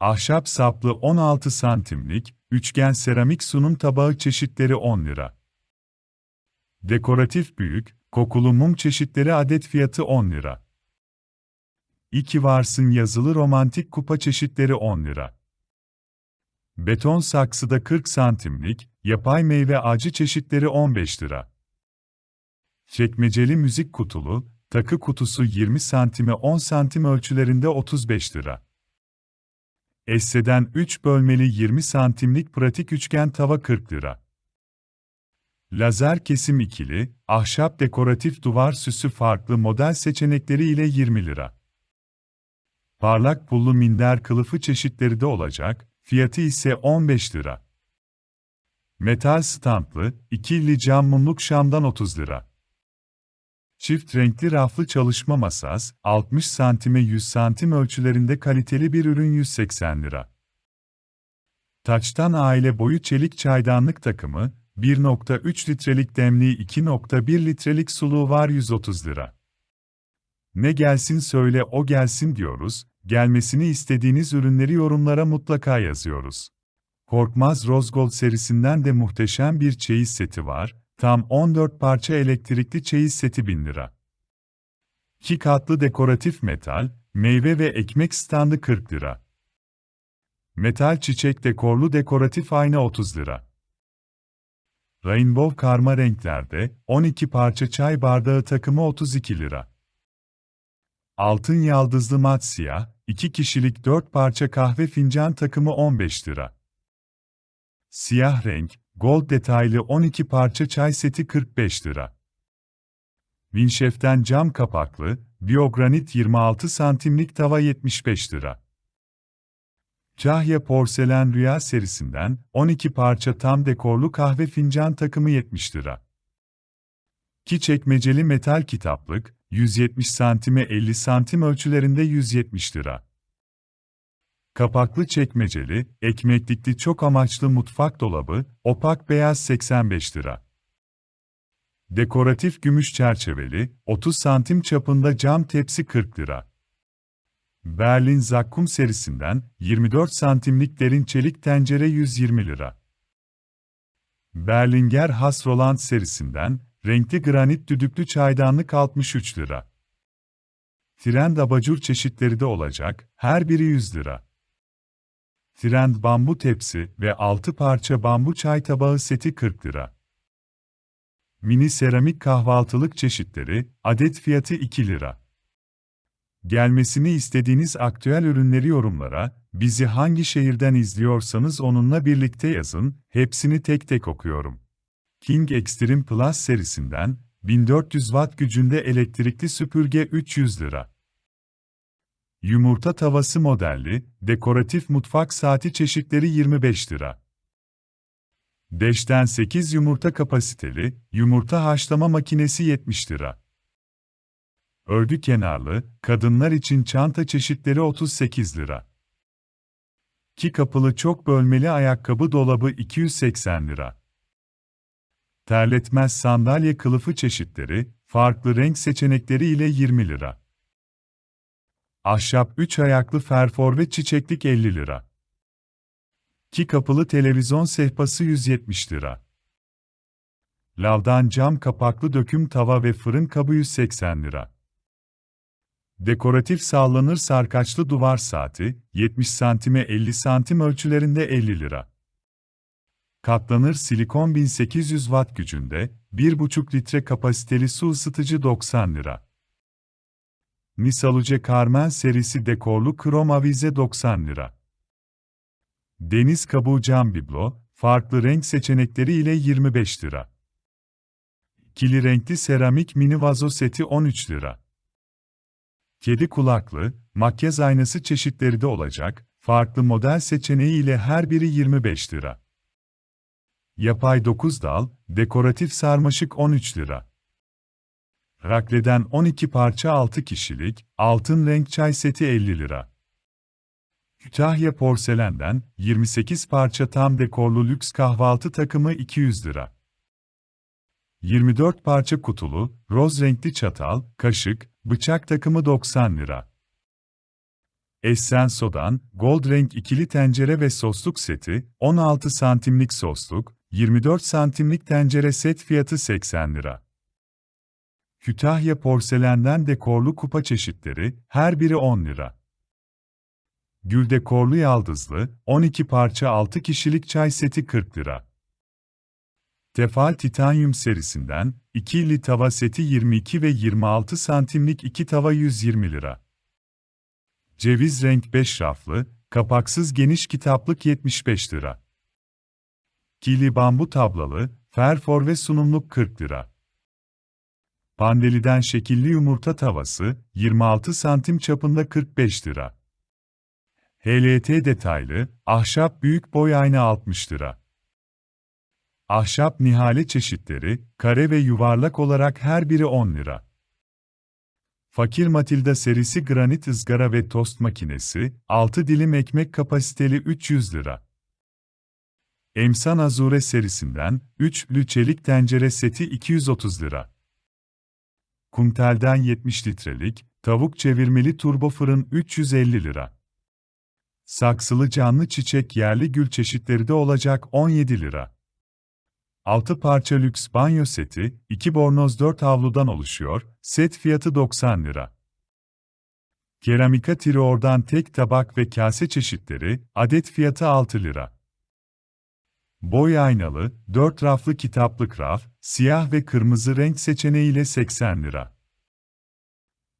Ahşap saplı 16 santimlik, üçgen seramik sunum tabağı çeşitleri 10 lira. Dekoratif büyük, kokulu mum çeşitleri adet fiyatı 10 lira. İki varsın yazılı romantik kupa çeşitleri 10 lira. Beton saksıda 40 santimlik, yapay meyve ağacı çeşitleri 15 lira. Çekmeceli müzik kutulu, takı kutusu 20 santime 10 santim ölçülerinde 35 lira. Esse'den 3 bölmeli 20 santimlik pratik üçgen tava 40 lira. Lazer kesim ikili, ahşap dekoratif duvar süsü farklı model seçenekleri ile 20 lira. Parlak pullu minder kılıfı çeşitleri de olacak, fiyatı ise 15 lira. Metal standlı, ikili cam mumluk şamdan 30 lira. Çift renkli raflı çalışma masas, 60 santime 100 santim ölçülerinde kaliteli bir ürün 180 lira. Taçtan aile boyu çelik çaydanlık takımı, 1.3 litrelik demliği 2.1 litrelik suluğu var 130 lira. Ne gelsin söyle o gelsin diyoruz, gelmesini istediğiniz ürünleri yorumlara mutlaka yazıyoruz. Korkmaz Rose Gold serisinden de muhteşem bir çeyiz seti var, tam 14 parça elektrikli çeyiz seti 1000 lira. 2 katlı dekoratif metal, meyve ve ekmek standı 40 lira. Metal çiçek dekorlu dekoratif ayna 30 lira. Rainbow karma renklerde 12 parça çay bardağı takımı 32 lira. Altın yaldızlı mat siyah, 2 kişilik 4 parça kahve fincan takımı 15 lira. Siyah renk, gold detaylı 12 parça çay seti 45 lira. Winchef'ten cam kapaklı, biyogranit 26 santimlik tava 75 lira. Cahya Porselen Rüya serisinden 12 parça tam dekorlu kahve fincan takımı 70 lira. Ki çekmeceli metal kitaplık, 170 santime 50 santim ölçülerinde 170 lira. Kapaklı çekmeceli, ekmeklikli çok amaçlı mutfak dolabı, opak beyaz 85 lira. Dekoratif gümüş çerçeveli, 30 santim çapında cam tepsi 40 lira. Berlin Zakkum serisinden 24 santimlik derin çelik tencere 120 lira. Berlinger Hasroland serisinden renkli granit düdüklü çaydanlık 63 lira. Trend abajur çeşitleri de olacak, her biri 100 lira. Trend bambu tepsi ve 6 parça bambu çay tabağı seti 40 lira. Mini seramik kahvaltılık çeşitleri, adet fiyatı 2 lira. Gelmesini istediğiniz aktüel ürünleri yorumlara, bizi hangi şehirden izliyorsanız onunla birlikte yazın, hepsini tek tek okuyorum. King Extreme Plus serisinden, 1400 watt gücünde elektrikli süpürge 300 lira. Yumurta tavası modelli, dekoratif mutfak saati çeşitleri 25 lira. Deşten 8 yumurta kapasiteli, yumurta haşlama makinesi 70 lira. Örgü kenarlı, kadınlar için çanta çeşitleri 38 lira. Ki kapılı çok bölmeli ayakkabı dolabı 280 lira. Terletmez sandalye kılıfı çeşitleri, farklı renk seçenekleri ile 20 lira. Ahşap 3 ayaklı ferfor ve çiçeklik 50 lira. Ki kapılı televizyon sehpası 170 lira. Lavdan cam kapaklı döküm tava ve fırın kabı 180 lira. Dekoratif sallanır sarkaçlı duvar saati, 70 santime 50 santim ölçülerinde 50 lira. Katlanır silikon 1800 watt gücünde, 1,5 litre kapasiteli su ısıtıcı 90 lira. Misaluce Carmen serisi dekorlu krom avize 90 lira. Deniz kabuğu cam biblo, farklı renk seçenekleri ile 25 lira. Kili renkli seramik mini vazo seti 13 lira. Kedi kulaklı, makyaj aynası çeşitleri de olacak, farklı model seçeneği ile her biri 25 lira. Yapay 9 dal, dekoratif sarmaşık 13 lira. Rakle'den 12 parça 6 kişilik, altın renk çay seti 50 lira. Kütahya Porselen'den 28 parça tam dekorlu lüks kahvaltı takımı 200 lira. 24 parça kutulu, roz renkli çatal, kaşık, bıçak takımı 90 lira. Essenso'dan Gold renk ikili tencere ve sosluk seti, 16 santimlik sosluk, 24 santimlik tencere set fiyatı 80 lira. Kütahya porselenden dekorlu kupa çeşitleri, her biri 10 lira. Gül dekorlu yaldızlı, 12 parça 6 kişilik çay seti 40 lira. Tefal Titanium serisinden, ikili tava seti 22 ve 26 santimlik 2 tava 120 lira. Ceviz renk 5 raflı, kapaksız geniş kitaplık 75 lira. Kili bambu tablalı, ferfor ve sunumluk 40 lira. Pandeliden şekilli yumurta tavası, 26 santim çapında 45 lira. HLT detaylı, ahşap büyük boy ayna 60 lira. Ahşap nihale çeşitleri, kare ve yuvarlak olarak her biri 10 lira. Fakir Matilda serisi granit ızgara ve tost makinesi, 6 dilim ekmek kapasiteli 300 lira. Emsan Azure serisinden, 3'lü çelik tencere seti 230 lira. Kumtel'den 70 litrelik, tavuk çevirmeli turbo fırın 350 lira. Saksılı canlı çiçek yerli gül çeşitleri de olacak 17 lira. 6 parça lüks banyo seti, 2 bornoz 4 havludan oluşuyor, set fiyatı 90 lira. Keramika tiroordan tek tabak ve kase çeşitleri, adet fiyatı 6 lira. Boy aynalı, 4 raflı kitaplık raf, siyah ve kırmızı renk seçeneğiyle 80 lira.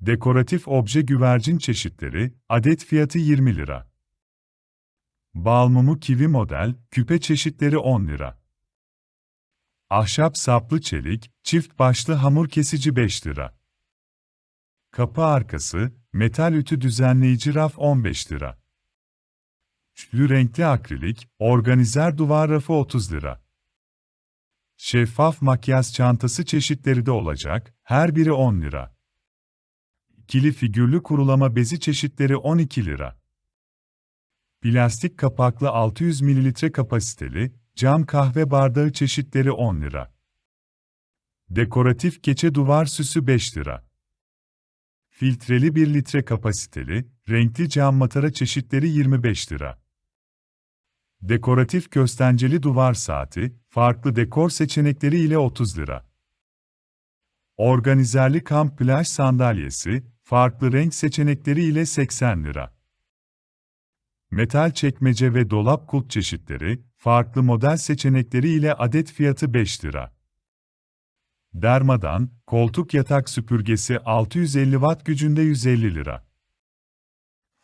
Dekoratif obje güvercin çeşitleri, adet fiyatı 20 lira. Balmumu kivi model, küpe çeşitleri 10 lira. Ahşap saplı çelik, çift başlı hamur kesici 5 lira. Kapı arkası, metal ütü düzenleyici raf 15 lira. Üçlü renkli akrilik, organizer duvar rafı 30 lira. Şeffaf makyaj çantası çeşitleri de olacak, her biri 10 lira. İkili figürlü kurulama bezi çeşitleri 12 lira. Plastik kapaklı 600 ml kapasiteli, cam kahve bardağı çeşitleri 10 lira. Dekoratif keçe duvar süsü 5 lira. Filtreli 1 litre kapasiteli, renkli cam matara çeşitleri 25 lira. Dekoratif köstenceli duvar saati, farklı dekor seçenekleri ile 30 lira. Organizerli kamp plaj sandalyesi, farklı renk seçenekleri ile 80 lira. Metal çekmece ve dolap kulp çeşitleri, farklı model seçenekleri ile adet fiyatı 5 lira. Dermadan, koltuk yatak süpürgesi 650 watt gücünde 150 lira.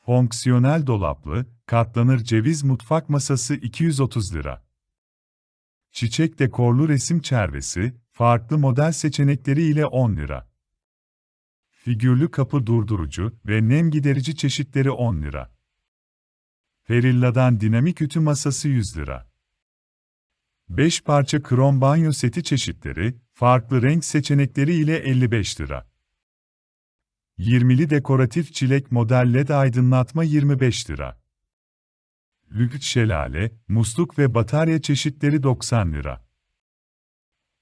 Fonksiyonel dolaplı, katlanır ceviz mutfak masası 230 lira. Çiçek dekorlu resim çervesi, farklı model seçenekleri ile 10 lira. Figürlü kapı durdurucu ve nem giderici çeşitleri 10 lira. Ferilla'dan dinamik ütü masası 100 lira. 5 parça krom banyo seti çeşitleri, farklı renk seçenekleri ile 55 lira. 20'li dekoratif çilek model LED aydınlatma 25 lira. Lüks şelale, musluk ve batarya çeşitleri 90 lira.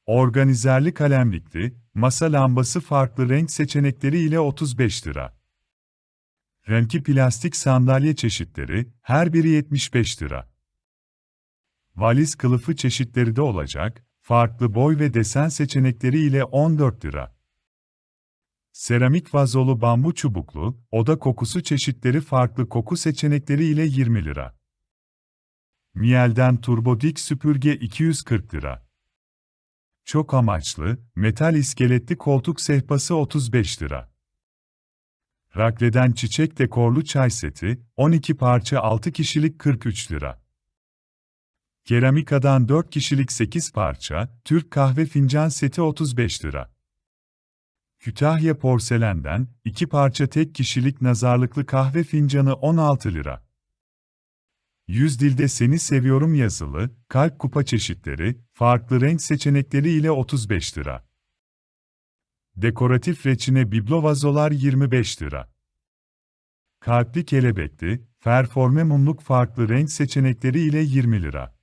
Organizerli kalemlikli, masa lambası farklı renk seçenekleri ile 35 lira. Renkli plastik sandalye çeşitleri, her biri 75 lira. Valiz kılıfı çeşitleri de olacak, farklı boy ve desen seçenekleri ile 14 lira. Seramik vazolu bambu çubuklu, oda kokusu çeşitleri farklı koku seçenekleri ile 20 lira. Miel'den turbo dik süpürge 240 lira. Çok amaçlı, metal iskeletli koltuk sehpası 35 lira. Rakle'den çiçek dekorlu çay seti, 12 parça 6 kişilik 43 lira. Keramikadan 4 kişilik 8 parça, Türk kahve fincan seti 35 lira. Kütahya porselenden, 2 parça tek kişilik nazarlıklı kahve fincanı 16 lira. Yüz dilde seni seviyorum yazılı, kalp kupa çeşitleri, farklı renk seçenekleri ile 35 lira. Dekoratif reçine biblo vazolar 25 lira. Kalpli kelebekli, ferforme mumluk farklı renk seçenekleri ile 20 lira.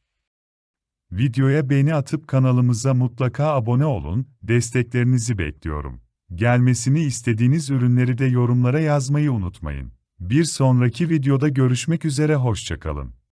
Videoya beğeni atıp kanalımıza mutlaka abone olun, desteklerinizi bekliyorum. Gelmesini istediğiniz ürünleri de yorumlara yazmayı unutmayın. Bir sonraki videoda görüşmek üzere hoşçakalın.